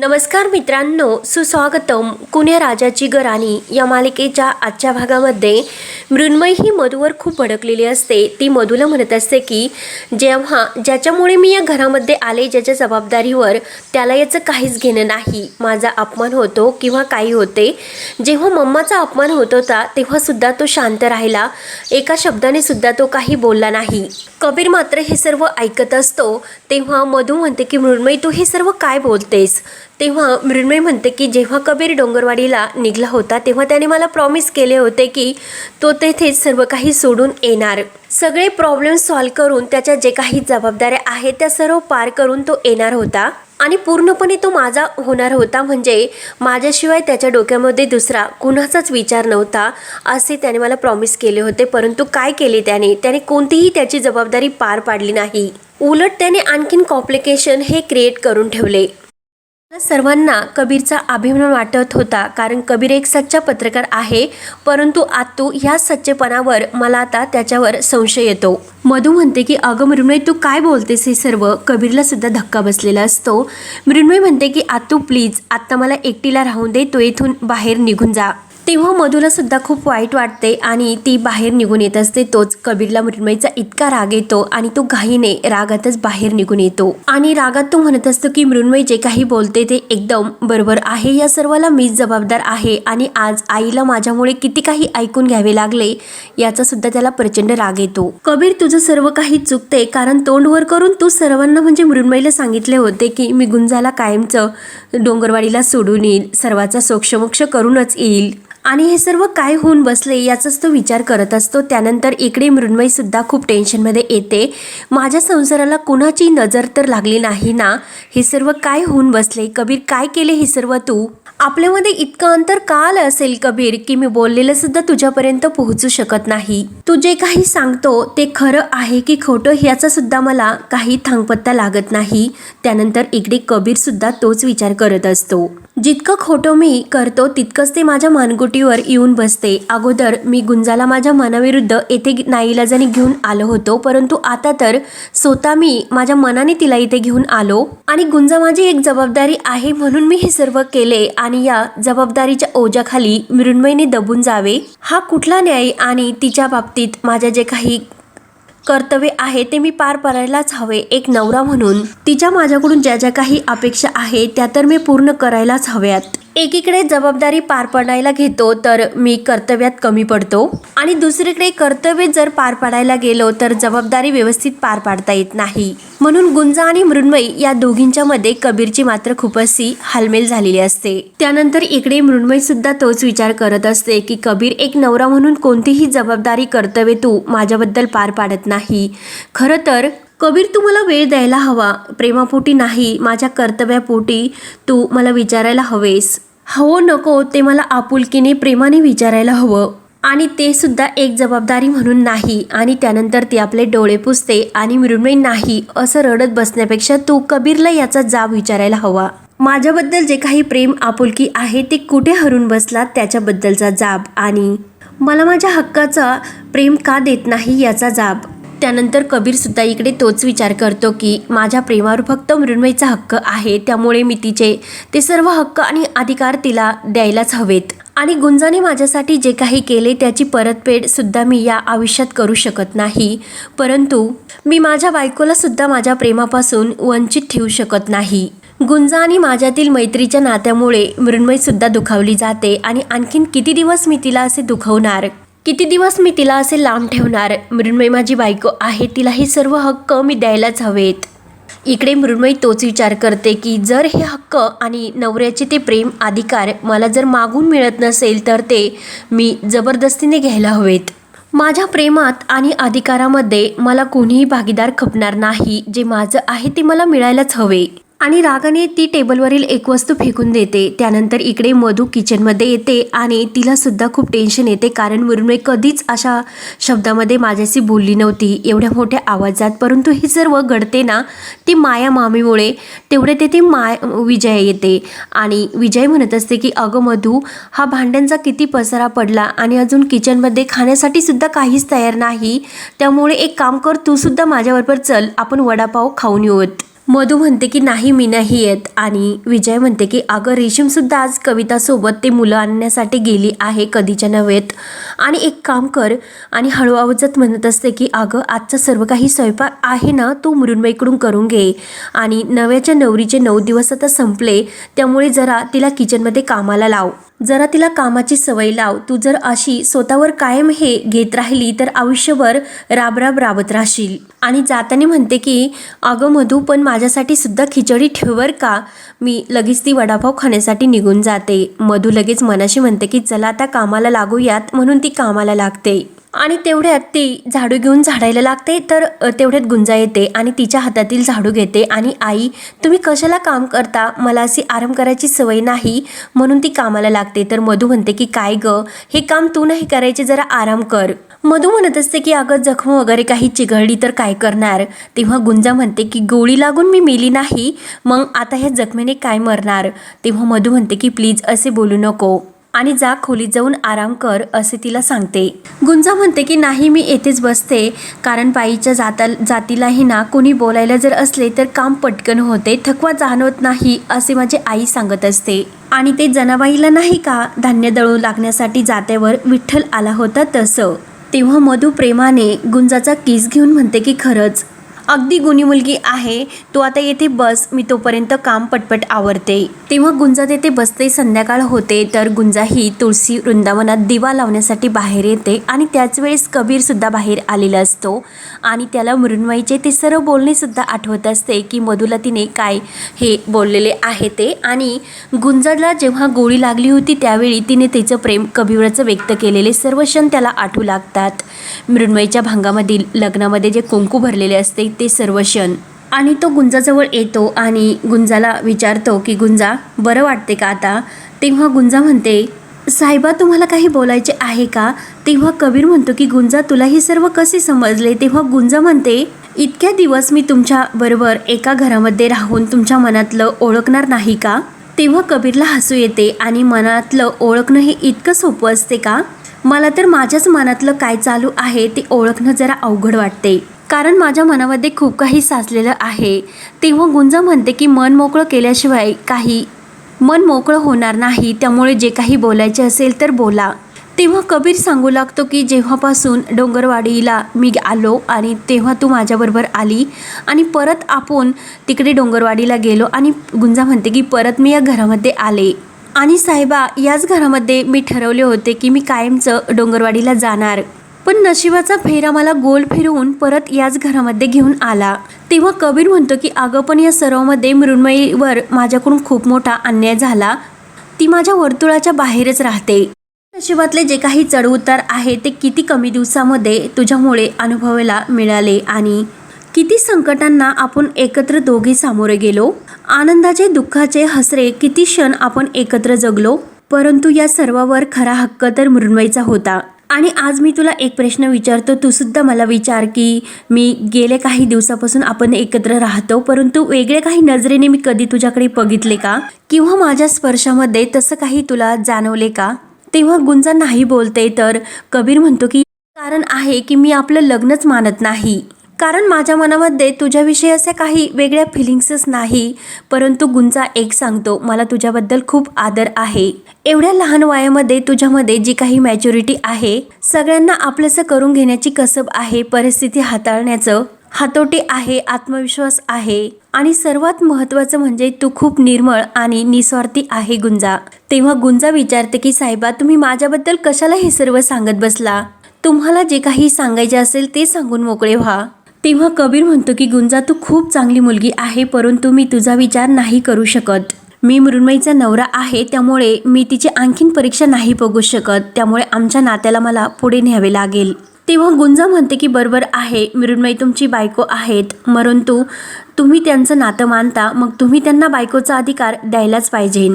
नमस्कार मित्रांनो सुस्वागतम कुण्या राजाची गराणी या मालिकेच्या आजच्या भागामध्ये. मृण्मयी ही मधूवर खूप भडकलेली असते. ती मधूला म्हणत असते की जेव्हा ज्याच्यामुळे मी या घरामध्ये आले ज्याच्या जबाबदारीवर त्याला याचं काहीच घेणं नाही माझा अपमान होतो किंवा काही होते जेव्हा मम्माचा अपमान होत होता तेव्हासुद्धा तो शांत राहिला. एका शब्दाने सुद्धा तो काही बोलला नाही. कबीर मात्र हे सर्व ऐकत असतो तेव्हा मधू म्हणते की मृण्मयी तू हे सर्व काय बोलतेस? तेव्हा मृण्मय म्हणते की जेव्हा कबीर डोंगरवाडीला निघला होता तेव्हा त्याने मला प्रॉमिस केले होते की तो तेथेच सर्व काही सोडून येणार. सगळे प्रॉब्लेम सॉल्व करून त्याच्या जे काही जबाबदाऱ्या आहेत त्या सर्व पार करून तो येणार होता आणि पूर्णपणे तो माझा होणार होता. म्हणजे माझ्याशिवाय त्याच्या डोक्यामध्ये दुसरा कुणाचाच विचार नव्हता असे त्याने मला प्रॉमिस केले होते. परंतु काय केले त्याने? त्याने कोणतीही त्याची जबाबदारी पार पाडली नाही. उलट त्याने आणखीन कॉम्प्लिकेशन हे क्रिएट करून ठेवले. सर्वांना कबीरचा अभिमान वाटत होता कारण कबीर एक सच्चा पत्रकार आहे परंतु आतू ह्या सच्चेपणावर मला आता त्याच्यावर संशय येतो. मधू म्हणते की अगं मृण्मय तू काय बोलतेस हे सर्व? कबीरला सुद्धा धक्का बसलेला असतो. मृण्मय म्हणते की आतू प्लीज आत्ता मला एकटीला राहून दे तो इथून बाहेर निघून जा. तेव्हा मधूला सुद्धा खूप वाईट वाटते आणि ती बाहेर निघून येत असते. तोच कबीरला मृण्मयीचा इतका राग येतो आणि तो घाईने रागातच बाहेर निघून येतो. आणि रागात तो म्हणत असतो की मृण्मयी जे काही बोलते ते एकदम बरोबर आहे. या सर्वाला मीच जबाबदार आहे आणि आज आईला माझ्यामुळे किती काही ऐकून घ्यावे लागले याचा सुद्धा त्याला प्रचंड राग येतो. कबीर तुझं सर्व काही चुकते. कारण तोंडवर करून तू सर्वांना म्हणजे मृण्मयीला सांगितले होते की मी गुंजाला कायमचं डोंगरवाडीला सोडून येईल. सर्वाचा सोक्षमोक्ष करूनच येईल. आणि हे सर्व काय होऊन बसले याचाच तो विचार करत असतो. त्यानंतर इकडे मृण्मयीसुद्धा खूप टेन्शनमध्ये येते. माझ्या संसाराला कुणाची नजर तर लागली नाही ना? हे सर्व काय होऊन बसले? कबीर काय केले हे सर्व तू? आपल्यामध्ये इतकं अंतर का आलं असेल कबीर की मी बोललेलं सुद्धा तुझ्यापर्यंत पोहोचू शकत नाही? तू जे काही सांगतो ते खरं आहे की खोटं ह्याचा सुद्धा मला काही थांगपत्ता लागत नाही. त्यानंतर इकडे कबीर सुद्धा तोच विचार करत असतो. जितकं खोटं मी करतो तितकंच ते माझ्या मानगुटीवर येऊन बसते. अगोदर मी गुंजाला माझ्या मनाविरुद्ध येथे नाईलाजाने घेऊन आलो होतो परंतु आता तर स्वतः मी माझ्या मनाने तिला इथे घेऊन आलो. आणि गुंजा माझी एक जबाबदारी आहे म्हणून मी हे सर्व केले आणि या जबाबदारीच्या ओझ्याखाली मृण्मयीने दबून जावे. हा कुठला न्याय आणि तिच्या बाबतीत माझ्या जे काही कर्तव्य आहे ते मी पार पाडायलाच हवे. एक नवरा म्हणून तिच्या माझ्याकडून ज्या ज्या काही अपेक्षा आहे त्या तर मी पूर्ण करायलाच हव्यात. एकीकडे जबाबदारी पार पाडायला घेतो तर मी कर्तव्यात कमी पडतो. आणि दुसरीकडे कर्तव्य जर पार पाडायला गेलो तर जबाबदारी व्यवस्थित पार पाडता येत नाही. म्हणून गुंजा आणि मृण्मयी या दोघींच्या मध्ये कबीरची मात्र खूप अशी हालमेल झालेली असते. त्यानंतर इकडे मृण्मयी सुद्धा तोच विचार करत असते की कबीर एक नवरा म्हणून कोणतीही जबाबदारी कर्तव्य तू माझ्याबद्दल पार पाडत नाही. खरं तर कबीर तू मला वेळ द्यायला हवा. प्रेमापोटी नाही माझ्या कर्तव्यापोटी तू मला विचारायला हवेस. हो नको ते मला आपुलकीने प्रेमाने विचारायला हवं. आणि ते सुद्धा एक जबाबदारी म्हणून नाही. आणि त्यानंतर ती आपले डोळे पुसते आणि मृण्मय नाही असं रडत बसण्यापेक्षा तू कबीरला याचा जाब विचारायला हवा. माझ्याबद्दल जे काही प्रेम आपुलकी आहे ते कुठे हरून बसला त्याच्याबद्दलचा जाब? आणि मला माझ्या हक्काचा प्रेम का देत नाही याचा जाब? त्यानंतर कबीरसुद्धा इकडे तोच विचार करतो की माझ्या प्रेमावर फक्त मृण्मयीचा हक्क आहे त्यामुळे मी तिचे ते सर्व हक्क आणि अधिकार तिला द्यायलाच हवेत. आणि गुंजाने माझ्यासाठी जे काही केले त्याची परतफेडसुद्धा मी या आयुष्यात करू शकत नाही. परंतु मी माझ्या बायकोलासुद्धा माझ्या प्रेमापासून वंचित ठेवू शकत नाही. गुंजा आणि माझ्यातील मैत्रीच्या नात्यामुळे मृण्मयसुद्धा दुखावली जाते आणि आणखीन किती दिवस मी तिला असे दुखवणार? किती दिवस मी तिला असे लांब ठेवणार? मृण्मयी माझी बायको आहे तिला हे सर्व हक्क मी द्यायलाच हवेत. इकडे मृण्मयी तोच विचार करते की जर हे हक्क आणि नवऱ्याचे ते प्रेम अधिकार मला जर मागून मिळत नसेल तर ते मी जबरदस्तीने घ्यायला हवेत. माझ्या प्रेमात आणि अधिकारामध्ये मला कोणीही भागीदार खपणार नाही. जे माझं आहे ते मला मिळायलाच हवे. आणि रागाने ती टेबलवरील एक वस्तू फेकून देते. त्यानंतर इकडे मधू किचनमध्ये येते आणि तिला सुद्धा खूप टेन्शन येते कारण मुरमे कधीच अशा शब्दामध्ये माझ्याशी बोलली नव्हती. एवढ्या मोठ्या आवाजात परंतु हे सर्व घडते ना ती माया मामीमुळे तेवढे तेथे माय विजय येते. आणि विजय म्हणत असते की अगं मधू हा भांड्यांचा किती पसारा पडला आणि अजून किचनमध्ये खाण्यासाठी सुद्धा काहीच तयार नाही. त्यामुळे एक काम कर तू सुद्धा माझ्याबरोबर चल आपण वडापाव खाऊन येऊत मधू म्हणते की नाही मी नाही येत. आणि विजय म्हणते की अगं रेशीमसुद्धा आज कवितासोबत ते मुलं आणण्यासाठी गेली आहे कधीच्या नव्हेत. आणि एक काम कर आणि हळू आवाजात म्हणत असते की अगं आजचा सर्व काही स्वयंपाक आहे ना तू मृण्मयीकडून करून घे. आणि नव्याच्या नवरीचे नऊ दिवस आता संपले त्यामुळे जरा तिला किचनमध्ये कामाला लाव. जरा तिला कामाची सवय लाव. तू जर अशी स्वतःवर कायम हे घेत राहिली तर आयुष्यभर राबराब राबत राहशील. आणि जाताना म्हणते की अगं मधू पण माझ्यासाठी सुद्धा खिचडी ठेवर का? मी लगेच ती वडापाव खाण्यासाठी निघून जाते. मधू लगेच मनाशी म्हणते की चला आता कामाला लागूयात. म्हणून ती कामाला लागते. आणि तेवढ्यात ती झाडू घेऊन झाडायला लागते तर तेवढ्यात गुंजा येते आणि तिच्या हातातील झाडू घेते आणि आई तुम्ही कशाला काम करता? मला अशी आराम करायची सवय नाही. म्हणून ती कामाला लागते. तर मधू म्हणते की काय ग? हे काम तू नाही करायचे जरा आराम कर. मधू म्हणत असते की अगं जखम वगैरे काही चिघळली तर काय करणार? तेव्हा गुंजा म्हणते की गोळी लागून मी मेली नाही. मग आता ह्या जखमेने काय मरणार? तेव्हा मधू म्हणते की प्लीज असे बोलू नको. आणि जा खोलीत जाऊन आराम कर असे तिला सांगते. गुंजा म्हणते की नाही मी येथेच बसते. कारण बाईच्या जाता जातीलाही ना कोणी बोलायला जर असले तर काम पटकन होते. थकवा जाणवत नाही असे माझी आई सांगत असते. आणि ते जनाबाईला नाही का धान्य दळू लागण्यासाठी जात्यावर विठ्ठल आला होता तसं. तेव्हा मधू प्रेमाने गुंजाचा किस घेऊन म्हणते की खरंच अगदी गुणी मुलगी आहे. तू आता येथे बस मी तोपर्यंत काम पटपट आवरते. तेव्हा गुंजा तेथे बसते संध्याकाळ होते तर गुंजा ही तुळशी वृंदावनात दिवा लावण्यासाठी बाहेर येते आणि त्याच वेळेस कबीर सुद्धा बाहेर आलेला असतो. आणि त्याला मृण्मयीचे ते सर्व बोलणे सुद्धा आठवत असते की मधुला तिने काय हे बोललेले आहे ते. आणि गुंजाला जेव्हा गोळी लागली होती त्यावेळी तिने तिचं प्रेम कबीरचं व्यक्त केलेले सर्व क्षण त्याला आठवू लागतात. मृण्मयीच्या भांगामधील लग्नामध्ये जे कुंकू भरलेले असते ते सर्व क्षण. आणि तो गुंजाजवळ येतो आणि गुंजाला विचारतो की गुंजा बरं वाटते का आता? तेव्हा गुंजा म्हणते साहेबा तुम्हाला काही बोलायचे आहे का? तेव्हा कबीर म्हणतो की गुंजा तुला हे सर्व कसे समजले? तेव्हा गुंजा म्हणते इतक्या दिवस मी तुमच्या बरोबर एका घरामध्ये राहून तुमच्या मनातलं ओळखणार नाही का? तेव्हा कबीरला हसू येते आणि मनातलं ओळखणं हे इतकं सोपं असते का? मला तर माझ्याच मनातलं काय चालू आहे ते ओळखणं जरा अवघड वाटते. कारण माझ्या मनामध्ये खूप काही साचलेलं आहे. तेव्हा गुंजा म्हणते की मन मोकळं केल्याशिवाय काही मन मोकळं होणार नाही. त्यामुळे जे काही बोलायचे असेल तर बोला. तेव्हा कबीर सांगू लागतो की जेव्हापासून डोंगरवाडीला मी आलो आणि तेव्हा तू माझ्याबरोबर आली आणि परत आपण तिकडे डोंगरवाडीला गेलो आणि गुंजा म्हणते की परत मी या घरामध्ये आले. आणि साहेबा याच घरामध्ये मी ठरवले होते की मी कायमचं डोंगरवाडीला जाणार. पण नशिबाचा फेरा मला गोल फिरवून परत याच घरामध्ये घेऊन आला. तेव्हा कबीर म्हणतो की अगं पण या सर्वामध्ये मृण्मयीवर माझ्याकडून खूप मोठा अन्याय झाला. ती माझ्या वर्तुळाच्या बाहेरच राहते. नशिबातले जे काही चढउतार आहे ते किती कमी दिवसामध्ये तुझ्यामुळे अनुभवायला मिळाले आणि किती संकटांना आपण एकत्र दोघे सामोरे गेलो? आनंदाचे दुःखाचे हसरे किती क्षण आपण एकत्र जगलो? परंतु या सर्वावर खरा हक्क तर मृण्मयीचा होता. आणि आज मी तुला एक प्रश्न विचारतो. तू सुद्धा मला विचार की मी गेले काही दिवसापासून आपण एकत्र राहतो परंतु वेगळे काही नजरेने मी कधी तुझ्याकडे बघितले का? किंवा माझ्या स्पर्शामध्ये तसं काही तुला जाणवले का? तेव्हा गुंजा नाही बोलते तर कबीर म्हणतो की कारण आहे की मी आपलं लग्नच मानत नाही. कारण माझ्या मनामध्ये तुझ्याविषयी असे काही वेगळ्या फिलिंग्सच नाही परंतु गुंजा एक सांगतो मला तुझ्याबद्दल खूप आदर आहे. एवढ्या लहान वयामध्ये तुझ्यामध्ये जी काही मॅच्युरिटी आहे सगळ्यांना आपलंसं करून घेण्याची कसब आहे परिस्थिती हाताळण्याचं हातोटी आहे आत्मविश्वास आहे. आणि सर्वात महत्त्वाचं म्हणजे तू खूप निर्मळ आणि निस्वार्थी आहे गुंजा. तेव्हा गुंजा विचारते की साहेबा तुम्ही माझ्याबद्दल कशाला हे सर्व सांगत बसला? तुम्हाला जे काही सांगायचे असेल ते सांगून मोकळे व्हा. तेव्हा कबीर म्हणतो की गुंजा तू खूप चांगली मुलगी आहे परंतु मी तुझा विचार नाही करू शकत. मी मृण्मयीचा नवरा आहे त्यामुळे मी तिची आणखीन परीक्षा नाही बघू शकत. त्यामुळे आमच्या नात्याला मला पुढे न्यावे लागेल. तेव्हा गुंजा म्हणते की बरोबर आहे मृण्मयी तुमची बायको आहेत परंतु तुम्ही त्यांचं नातं मानता मग तुम्ही त्यांना बायकोचा अधिकार द्यायलाच पाहिजे.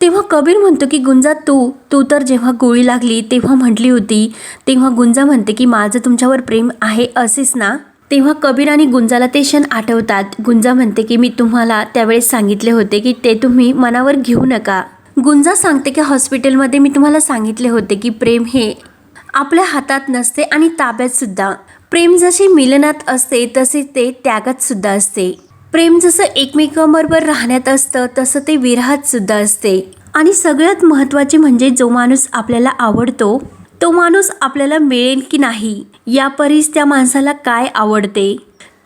तेव्हा कबीर म्हणतो की गुंजा तू तू तर जेव्हा गोळी लागली तेव्हा म्हटली होती. तेव्हा गुंजा म्हणते की माझं तुमच्यावर प्रेम आहे असेच ना? तेव्हा कबीर आणि गुंजाला ते क्षण आठवतात. गुंजा म्हणते की मी तुम्हाला त्यावेळेस सांगितले होते की ते तुम्ही मनावर घेऊ नका. गुंजा सांगते की हॉस्पिटलमध्ये मी तुम्हाला सांगितले होते की प्रेम हे आपल्या हातात नसते आणि ताब्यात सुद्धा. प्रेम जसे मिलनात असते तसे ते त्यागात सुद्धा असते. प्रेम जसं एकमेकांबरोबर राहण्यात असतं तसं ते विरहात सुद्धा असते. आणि सगळ्यात महत्त्वाचे म्हणजे जो माणूस आपल्याला आवडतो तो माणूस आपल्याला मिळेल की नाही. या परीस त्या माणसाला काय आवडते?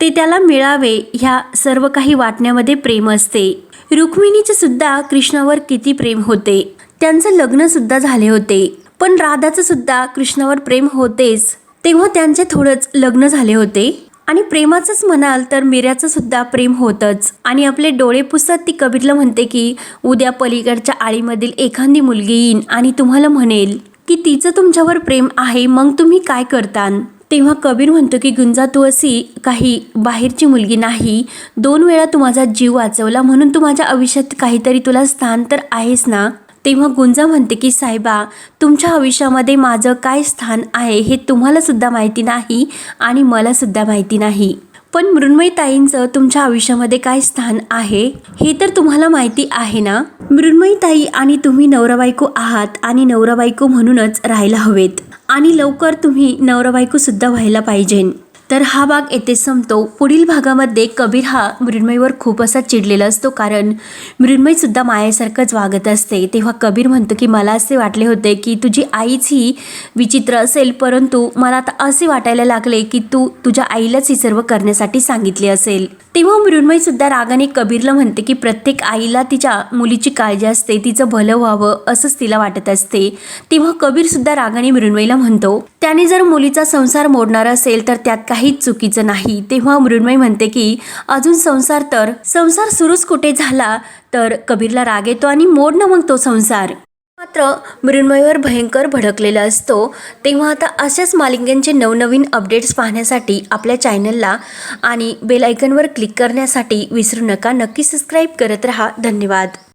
ते त्याला मिळावे ह्या सर्व काही वाटण्यामध्ये प्रेम असते. रुक्मिणीचे सुद्धा कृष्णावर किती प्रेम होते? त्यांचं लग्न सुद्धा झाले होते. पण राधाचं सुद्धा कृष्णावर प्रेम होतेच. तेव्हा त्यांचे थोडंच लग्न झाले होते. आणि प्रेमाचंच म्हणाल तर मिऱ्याचं सुद्धा प्रेम होतंच. आणि आपले डोळे पुसत ती कबीरला म्हणते की उद्या पलीकडच्या आळीमधील एखादी मुलगी येईन आणि तुम्हाला म्हणेल. की तिचं तुमच्यावर प्रेम आहे मग तुम्ही काय करतान? तेव्हा कबीर म्हणतो की गुंजा तू अशी काही बाहेरची मुलगी नाही. दोन वेळा तू माझा जीव वाचवला म्हणून तू माझ्या आयुष्यात काहीतरी तुला स्थान तर आहेस ना? तेव्हा गुंजा म्हणते की साहेबा तुमच्या आयुष्यामध्ये माझं काय स्थान आहे हे तुम्हालासुद्धा माहिती नाही आणि मलासुद्धा माहिती नाही. पण मृण्मयीताईंचं तुमच्या आयुष्यामध्ये काय स्थान आहे हे तर तुम्हाला माहिती आहे ना? मृण्मयीताई आणि तुम्ही नवरा बायको आहात आणि नवरा बायको म्हणूनच राहायला हवेत. आणि लवकर तुम्ही नवरा बायको सुद्धा व्हायला पाहिजे तर हा भाग येथे संपतो. पुढील भागामध्ये कबीर हा मृण्मयीवर खूप असा चिडलेला असतो कारण मृण्मयसुद्धा मायासारखंच वागत असते. तेव्हा कबीर म्हणतो की मला असे वाटले होते की तुझी आईच ही विचित्र असेल परंतु मला आता असे वाटायला लागले की तू तुझ्या आईलाच ही सर्व करण्यासाठी सांगितले असेल. तेव्हा मृण्मयसुद्धा रागाने कबीरला म्हणते की प्रत्येक आईला तिच्या मुलीची काळजी असते तिचं भलं व्हावं असंच तिला वाटत असते. तेव्हा कबीरसुद्धा रागाने मृण्मयीला म्हणतो त्याने जर मुलीचा संसार मोडणार असेल तर त्यात काहीच चुकीचं नाही. तेव्हा मृण्मयी म्हणते की अजून संसार तर संसार सुरूच कुठे झाला? तर कबीरला राग येतो आणि मोड ना मग तो संसार. मात्र मृण्मयीवर भयंकर भडकलेला असतो. तेव्हा आता अशाच मालिकांचे नवनवीन अपडेट्स पाहण्यासाठी आपल्या चॅनलला आणि बेलायकनवर क्लिक करण्यासाठी विसरू नका. नक्की सबस्क्राईब करत राहा. धन्यवाद.